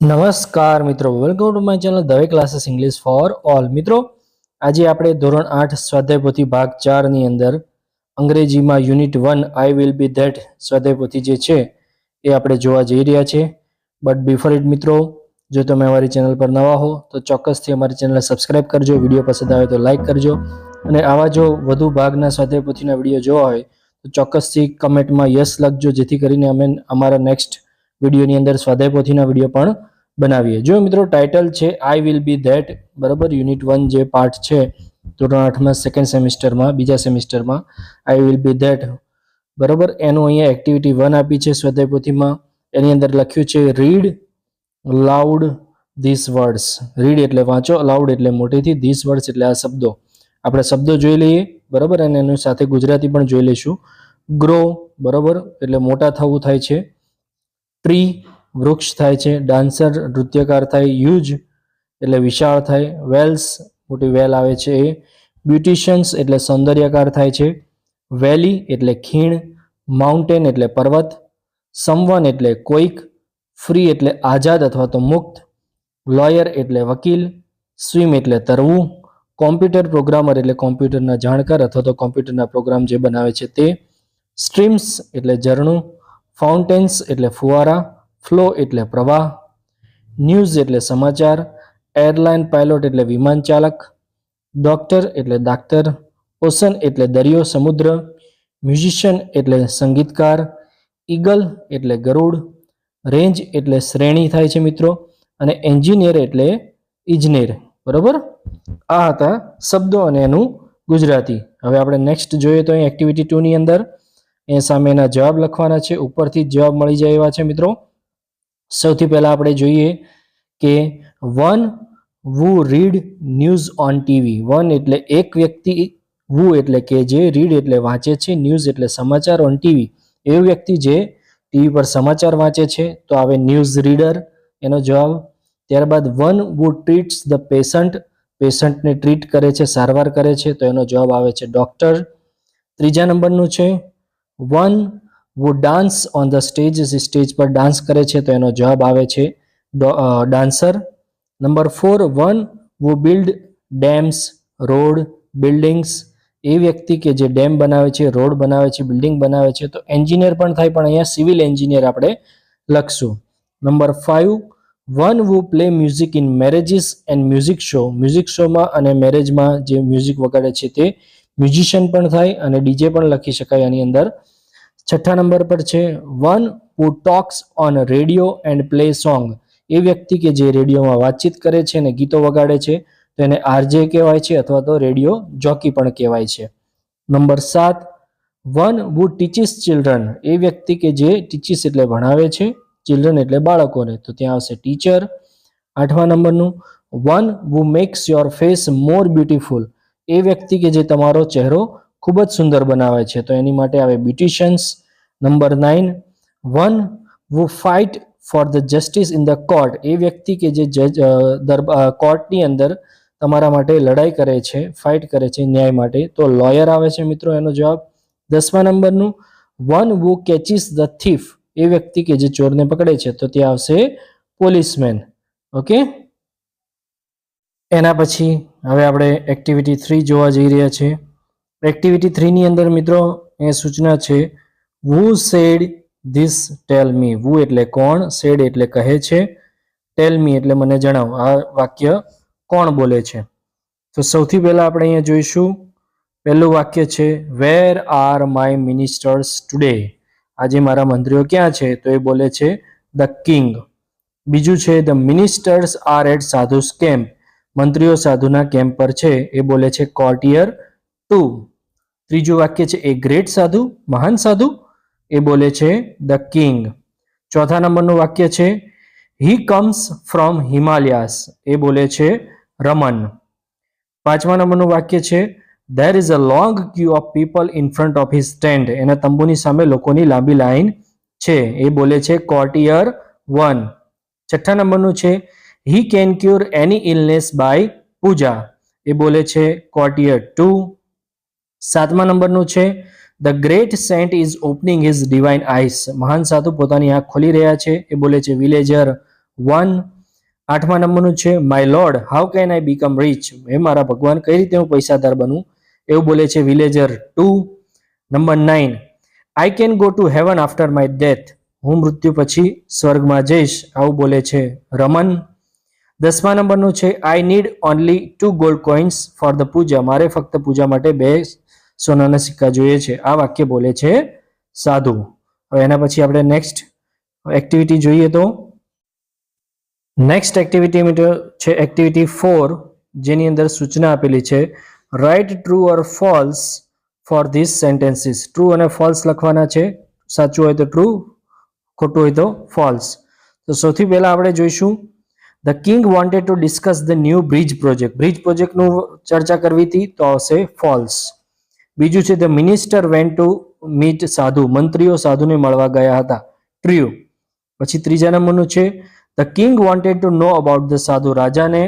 નમસ્કાર મિત્રો welcome to my channel Dave classes English for all મિત્રો, આજે આપણે ધોરણ આઠ સ્વાધ્યાય ભાગ ચારની અંદર અંગ્રેજીમાં unit one I will be that સ્વાધ્યાય જે છે એ આપણે જોવા જઈ રહ્યા છે બટ બિફોર ઇટ મિત્રો, જો તમે અમારી ચેનલ પર નવા હો, તો ચોક્કસથી અમારી ચેનલ સબસ્ક્રાઇબ કરજો, વીડિયો પસંદ આવે તો લાઈક કરજો. અને આવા જો વધુ ભાગના સ્વાધ્યાય પોથીના વીડિયો જોવા હોય, તો ચોક્કસથી કમેન્ટમાં યસ લખજો, જેથી કરીને અમે અમારા નેક્સ્ટ વિડીયોની અંદર સ્વાધ્યાય પોથીના વીડિયો પણ બનાવીએ. જો મિત્રો ટાઇટલ છે આઈ વિલ બી ધેટ બરાબર? યુનિટ વન જે પાર્ટ છે, ધોરણ આઠમાં સેકન્ડ સેમિસ્ટરમાં બીજા સેમિસ્ટરમાં આઈ વિલ બી ધેટ બરાબર? એનું અહીંયા એક્ટિવિટી વન આપી છે સ્વાધ્યાય પોથીમાં એની અંદર લખ્યું છે read loud this words read એટલે વાંચો લાઉડ એટલે મોટેથી ધીસ વર્ડ્સ એટલે આ શબ્દો. આપણે શબ્દો જોઈ લઈએ, બરાબર? અને એની સાથે ગુજરાતી પણ જોઈ લઈશું. ગ્રો બરાબર? એટલે મોટા થવું થાય છે. ટ્રી વૃક્ષ થાય છે, ડાન્સર, નૃત્યકાર થાય, યુજ એટલે વિશાળ થાય, વેલ્સ, મોટી વેલ આવે છે એ. બ્યુટિશિયન્સ એટલે સૌંદર્યકાર થાય છે. વેલી એટલે ખીણ, માઉન્ટેન એટલે પર્વત સમવન એટલે કોઈક, ફ્રી એટલે આઝાદ અથવા તો મુક્ત, લોયર એટલે વકીલ, સ્વિમ એટલે તરવું, કોમ્પ્યુટર પ્રોગ્રામર એટલે કોમ્પ્યુટરના જાણકાર અથવા તો કોમ્પ્યુટરના પ્રોગ્રામ જે બનાવે છે તે. સ્ટ્રીમ્સ એટલે ઝરણું ફાઉન્ટેન્સ એટલે ફુવારા ફ્લો એટલે પ્રવાહ ન્યૂઝ એટલે સમાચાર એરલાઇન પાયલોટ એટલે વિમાન ચાલક ડોક્ટર એટલે ડાક્ટર ઓશન એટલે દરિયો સમુદ્ર મ્યુઝિશિયન એટલે સંગીતકાર ઈગલ એટલે ગરુડ રેન્જ એટલે શ્રેણી થાય છે મિત્રો, અને એન્જિનિયર એટલે ઇજનેર બરોબર? આ હતા શબ્દો અને એનું ગુજરાતી. હવે આપણે નેક્સ્ટ જોઈએ તો અહીં એક્ટિવિટી ટુની અંદર. એ સામેના જવાબ લખવાના છે. ઉપરથી જ જવાબ મળી જાય એવા છે મિત્રો. સૌથી પહેલા આપણે જોઈએ કે one who read news on TV. One એટલે એક વ્યક્તિ, વુ એટલે કે જે રીડ એટલે વાંચે છે, ન્યૂઝ એટલે સમાચાર ઓન ટીવી. એ વ્યક્તિ જે ટીવી પર સમાચાર વાંચે છે, તો આવે ન્યૂઝ રીડર. એનો જવાબ, ત્યારબાદ one who treats the patient. પેશન્ટને ટ્રીટ કરે છે, સારવાર કરે છે, તો એનો જવાબ આવે છે ડોક્ટર. ત્રીજા નંબરનું છે one who dance on the stage stage પર ડાન્સ કરે છે તો એનો જવાબ આવે છે dancer number four one who build dams road buildings એ વ્યક્તિ કે જે ડેમ બનાવે છે, રોડ બનાવે છે બિલ્ડિંગ બનાવે છે, તો એન્જિનિયર પણ થાય, પણ અહીંયા સિવિલ એન્જિનિયર આપણે લખશું. Number five one who play music in marriages and music show music શોમાં અને મેરેજમાં જે મ્યુઝિક વગાડે છે તે મ્યુઝિશિયન પણ થાય અને ડીજે પણ લખી શકાય આની અંદર. છઠ્ઠા નંબર પર છે one who talks on radio and play song એ વ્યક્તિ કે જે રેડિયોમાં વાતચીત કરે છે અને ગીતો વગાડે છે, તો એને આરજે કહેવાય છે અથવા તો રેડિયો જોકી પણ કહેવાય છે. નંબર સાત વન વુ ટીચિસ ચિલ્ડ્રન એ વ્યક્તિ કે જે ટીચિસ એટલે ભણાવે છે ચિલ્ડ્રન એટલે બાળકોને. તો ત્યાં આવશે ટીચર આઠમા નંબરનું one who makes your face more beautiful એ વ્યક્તિ કે જે તમારો ચહેરો ખૂબ જ સુંદર બનાવે છે. તો એની માટે આવે beauticians number nine one who fight for the justice in the court એ વ્યક્તિ કે જે જજ કોર્ટની અંદર તમારા માટે લડાઈ કરે છે ફાઇટ કરે છે ન્યાય માટે. તો લોયર આવે છે મિત્રો એનો જવાબ. દસમા નંબરનું. One who catches the thief એ વ્યક્તિ કે જે ચોરને પકડે છે. તો ત્યાં આવશે પોલીસમેન. ઓકે? એના પછી હવે આપણે એક્ટિવિટી થ્રી જોવા જઈ રહ્યા છીએ. એક્ટિવિટી થ્રીની અંદર મિત્રો, એ સૂચના છે વુ સેડ ધીસ ટેલ મી વુ એટલે કોણ? સેડ એટલે કહે છે. ટેલ મી એટલે મને જણાવો. આ વાક્ય કોણ બોલે છે? તો સૌથી પહેલા આપણે અહીંયા જોઈશું. પહેલું વાક્ય છે where are my ministers today આજે મારા મંત્રીઓ ક્યાં છે? તો એ બોલે છે ધ કિંગ બીજું છે the ministers are at sadhus camp મંત્રીઓ સાધુના કેમ્પ પર છે, એ બોલે છે કોર્ટિયર ટુ ત્રીજું વાક્ય છે, એ ગ્રેટ સાધુ, મહાન સાધુ. એ બોલે છે ધ કિંગ ચોથા નંબરનું વાક્ય છે હી કમ્સ ફ્રોમ હિમાલયાસ એ બોલે છે રમન પાંચમા નંબરનું વાક્ય છે there is a long queue of people in front of his stand એના તંબુની સામે લોકોની લાંબી લાઈન છે, એ બોલે છે કોર્ટિયર વન છઠ્ઠા નંબરનું છે he can cure any illness by puja એ બોલે છે કોર્ટિયર ટુ. સાતમા નંબરનું છે the great saint is opening his divine eyes મહાન સાધુ પોતાની આંખ ખોલી રહ્યા છે. એ બોલે છે વિલેજર વન આઠમા નંબરનું છે my lord how can I become rich હે મારા ભગવાન, કઈ રીતે હું પૈસાદાર બનું? એવું બોલે છે villager two number nine I can go to heaven after my death હું મૃત્યુ પછી સ્વર્ગમાં જઈશ. આવું બોલે છે રમન. દસમા નંબરનું છે I need only two gold coins for the puja. મારે ફક્ત પૂજા માટે બે સોનાના સિક્કા જોઈએ છે. આ વાક્ય બોલે છે સાધુ. હવે એના પછી આપણે નેક્સ્ટ એક્ટિવિટી જોઈએ તો. નેક્સ્ટ એક્ટિવિટી મિત્રો છે એક્ટિવિટી ફોર જેની અંદર સૂચના આપેલી છે write true or false for this sentences true અને ફોલ્સ લખવાના છે. સાચું હોય તો ટ્રુ ખોટું હોય તો ફોલ્સ તો સૌથી પહેલા આપણે જોઈશું the king wanted to discuss the new bridge project bridge પ્રોજેક્ટનું ચર્ચા કરવી હતી તો આવશે ફોલ્સ બીજું છે the minister went to meet sadhu. મંત્રીઓ સાધુને મળવા ગયા હતા. ટ્રુ પછી ત્રીજા નંબરનું છે the king wanted to know about the sadhu. રાજાને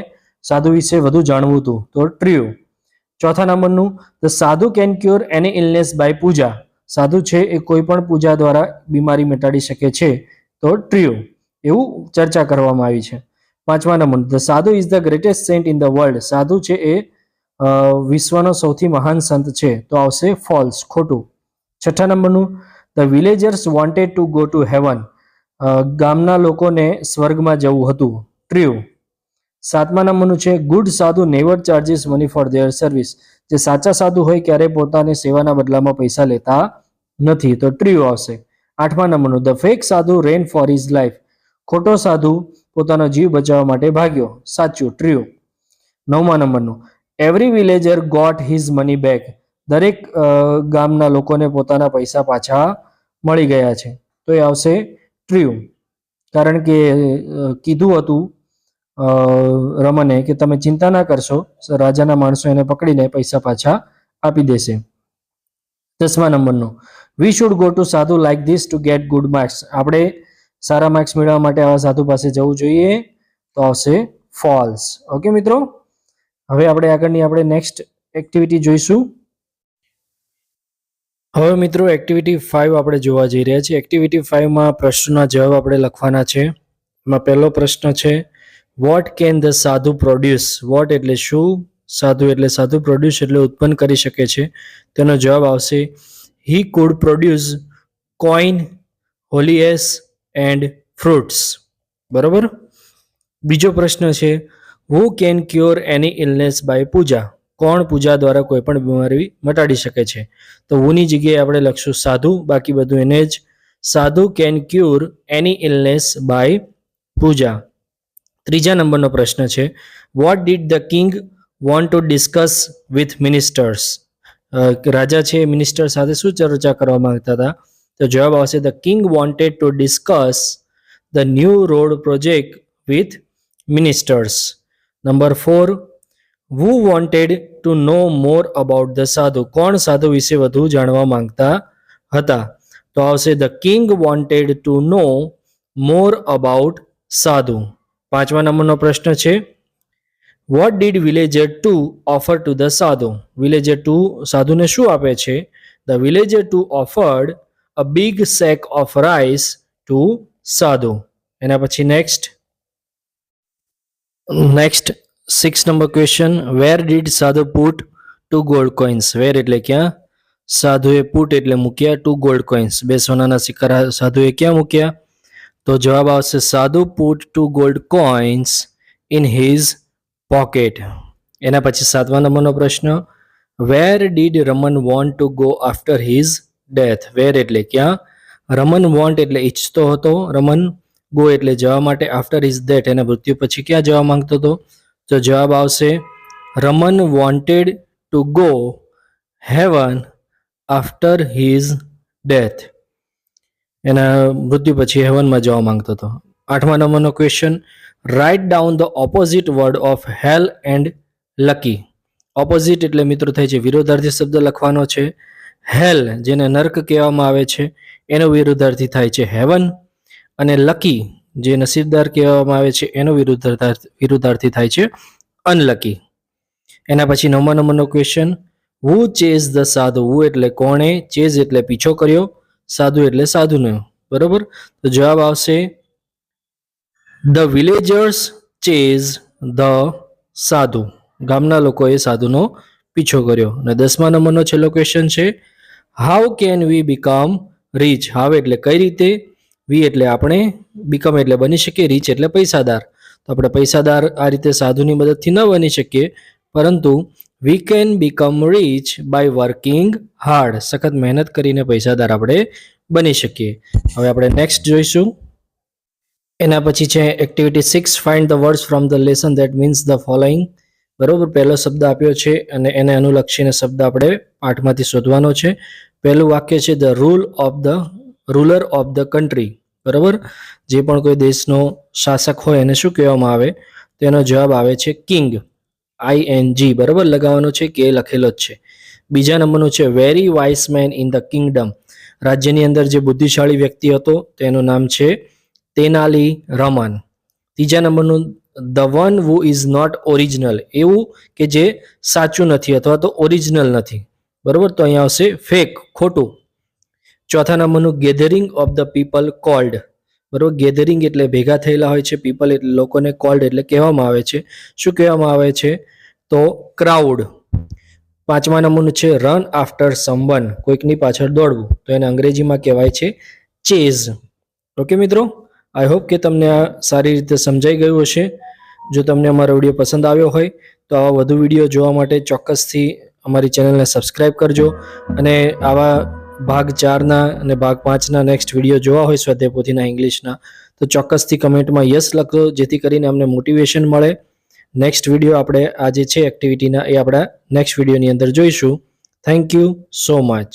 સાધુ વિશે વધુ જાણવું હતું. તો ટ્રુ ચોથા નંબરનું the sadhu can cure any illness by puja. સાધુ છે એ કોઈ પણ પૂજા દ્વારા બીમારી મટાડી શકે છે. તો ટ્રુ એવું ચર્ચા કરવામાં આવી છે. પાંચમા number the sadhu is the greatest saint in the world સાધુ છે એ વિશ્વનો સૌથી મહાન સંત છે. તો આવશે ફોલ્સ ખોટું. છઠ્ઠા નંબરનું the villagers wanted to go to heaven ગામના લોકોને સ્વર્ગમાં જવું હતું. ટ્રુ સાતમા નંબરનું છે good sadhu never charges money for their service જે સાચા સાધુ હોય ક્યારેય પોતાની સેવાના બદલામાં પૈસા લેતા નથી. તો ટ્રુ આવશે. આઠમા નંબરનું ધ ફેક સાધુ રેન ફોર હિઝ લાઈફ ખોટો સાધુ પોતાનો જીવ બચાવવા માટે ભાગ્યો. સાચું ટ્રુ નવમા નંબરનું. Every villager got his money back દરેક ગામના લોકોને પોતાના પૈસા પાછા મળી ગયા છે. તો એ આવશે ટ્રુ કારણ કે કીધું હતું રમને કે તમે ચિંતા ના કરશો, રાજાના માણસો એને પકડીને પૈસા પાછા આપી દેશે. દસમા નંબરનો. We should go to sadhu like this to get good marks આપણે સારા માર્ક્સ મેળવવા માટે આવા સાધુ પાસે જવું જોઈએ તો આવશે ફોલ્સ ઓકે મિત્રો? હવે આપણે આગળની આપણે નેક્સ્ટ એક્ટિવિટી જોઈશું. હવે મિત્રો એક્ટિવિટી ફાઇવ આપણે જોવા જઈ રહ્યા છીએ. એક્ટિવિટી ફાઇવમાં પ્રશ્નના જવાબ આપણે લખવાના છે. એમાં પહેલો પ્રશ્ન છે what can the sadhu produce what એટલે શું? સાધુ એટલે સાધુ પ્રોડ્યુસ એટલે ઉત્પન્ન કરી શકે છે. તેનો જવાબ આવશે he could produce coin holies and fruits. બરાબર? બીજો પ્રશ્ન છે who can cure any illness by puja? કોણ પૂજા દ્વારા કોઈ પણ બીમારી મટાડી શકે છે? તો હુની જગ્યાએ આપણે લખશું સાધુ, બાકી બધું એને જ. Sadhu can cure any illness by puja. ત્રીજા નંબરનો પ્રશ્ન છે what did the king want to discuss with ministers રાજા છે મિનિસ્ટર સાથે શું ચર્ચા કરવા માંગતા હતા? તો જવાબ આવશે the king wanted to discuss the new road project with ministers number four who wanted to know more about the sadhu કોણ સાધુ વિશે વધુ જાણવા માંગતા હતા? તો આવશે the king wanted to know more about sadhu. પાંચમા નંબરનો પ્રશ્ન છે what did villager two offer to the sadhu? Villager two સાધુને શું આપે છે? The villager two offered a big sack of rice to sadhu એના પછી next next six number question where did sadhu put two gold coins where એટલે ક્યાં સાધુએ put એટલે મૂક્યા ટુ ગોલ્ડ કોઇન્સ બે સોનાના સિક્કા સાધુએ ક્યાં મૂક્યા તો જવાબ આવશે sadhu put two gold coins in his pocket એના પછી સાતમા નંબરનો પ્રશ્ન where did Raman want to go after his death where એટલે ક્યાં? રમન વોન્ટ એટલે ઈચ્છતો હતો. રમન ગો એટલે જવા માટે. આફ્ટર હિઝ ડેથ એના મૃત્યુ પછી ક્યાં જવા માંગતો હતો? તો જવાબ આવશે, Raman wanted to go heaven after his death એના મૃત્યુ પછી હેવનમાં જવા માંગતો હતો. આઠમા નંબરનો question write down the opposite word of hell and lucky opposite એટલે મિત્રો થાય છે, વિરોધાર્થી શબ્દ લખવાનો છે. હેલ, જેને નર્ક કહેવામાં આવે છે, એનો વિરુદ્ધાર્થી થાય છે હેવન. અને લકી, જે નસીબદાર કહેવામાં આવે છે, એનો વિરુદ્ધ વિરુદ્ધાર્થી થાય છે અનલકી. એના પછી નવમા નંબરનો ક્વેશ્ચન હુ ચેઝ ધ સાધુ? હુ એટલે કોણે? ચેઝ એટલે પીછો કર્યો, સાધુ એટલે સાધુનો. બરોબર? તો જવાબ આવશે ધ વિલેજર્સ ચેઝ ધ સાધુ. ગામના લોકોએ સાધુનો પીછો કર્યો. અને દસમા નંબરનો છેલ્લો ક્વેશ્ચન છે how can we become rich how એટલે કઈ રીતે? વી એટલે આપણે બીકમ એટલે બની શકીએ રીચ એટલે પૈસાદાર. તો આપણે પૈસાદાર આ રીતે સાધુની મદદથી ન બની શકીએ, પરંતુ we can become rich by working hard સખત મહેનત કરીને પૈસાદાર આપણે બની શકીએ. હવે આપણે નેક્સ્ટ જોઈશું. એના પછી છે activity six find the words from the lesson that means the following બરોબર? પહેલો શબ્દ આપ્યો છે અને એને અનુલક્ષીને શબ્દ આપણે પાઠમાંથી શોધવાનો છે. પહેલું વાક્ય છે the rule of the ruler of the country બરોબર? જે પણ કોઈ દેશનો શાસક હોય એને શું કહેવામાં આવે? તેનો જવાબ આવે છે કિંગ આઈ એન જી બરોબર? લગાવવાનો છે કે લખેલો જ છે. બીજા નંબરનું છે very wise man in the kingdom રાજ્યની અંદર જે બુદ્ધિશાળી વ્યક્તિ હતો તેનું નામ છે, તેનાલી રમન. ત્રીજા નંબરનું the one who is not original એવું કે જે સાચું નથી અથવા તો ઓરિજિનલ નથી. બરોબર? તો અહીંયા આવશે ફેક ખોટું. ચોથા નંબરનું gathering of the people called બરોબર? ગેધરિંગ એટલે ભેગા થયેલા હોય છે પીપલ એટલે લોકોને કોલ્ડ એટલે કહેવામાં આવે છે. શું કહેવામાં આવે છે? તો ક્રાઉડ પાંચમા નંબરનું છે રન આફ્ટર સમવન કોઈકની પાછળ દોડવું. તો એને અંગ્રેજીમાં કહેવાય છે ચેઝ ઓકે મિત્રો? આઈ હોપ કે તમને આ સારી રીતે સમજાઈ ગયું હશે. જો તમને અમારો વીડિયો પસંદ આવ્યો હોય, તો આવા વધુ વીડિયો જોવા માટે ચોક્કસથી અમારી ચેનલને સબસ્ક્રાઈબ કરજો અને આવા ભાગ ચારના અને ભાગ પાંચના નેક્સ્ટ વીડિયો જોવા હોય સ્વાધ્યાય પોથીના ઇંગ્લિશના, તો ચોક્કસથી કમેન્ટમાં યસ લખો જેથી કરીને અમને મોટિવેશન મળે. નેક્સ્ટ વીડિયો આપણે આજે છે એક્ટિવિટીના એ આપણા નેક્સ્ટ વિડીયોની અંદર જોઈશું. Thank you so much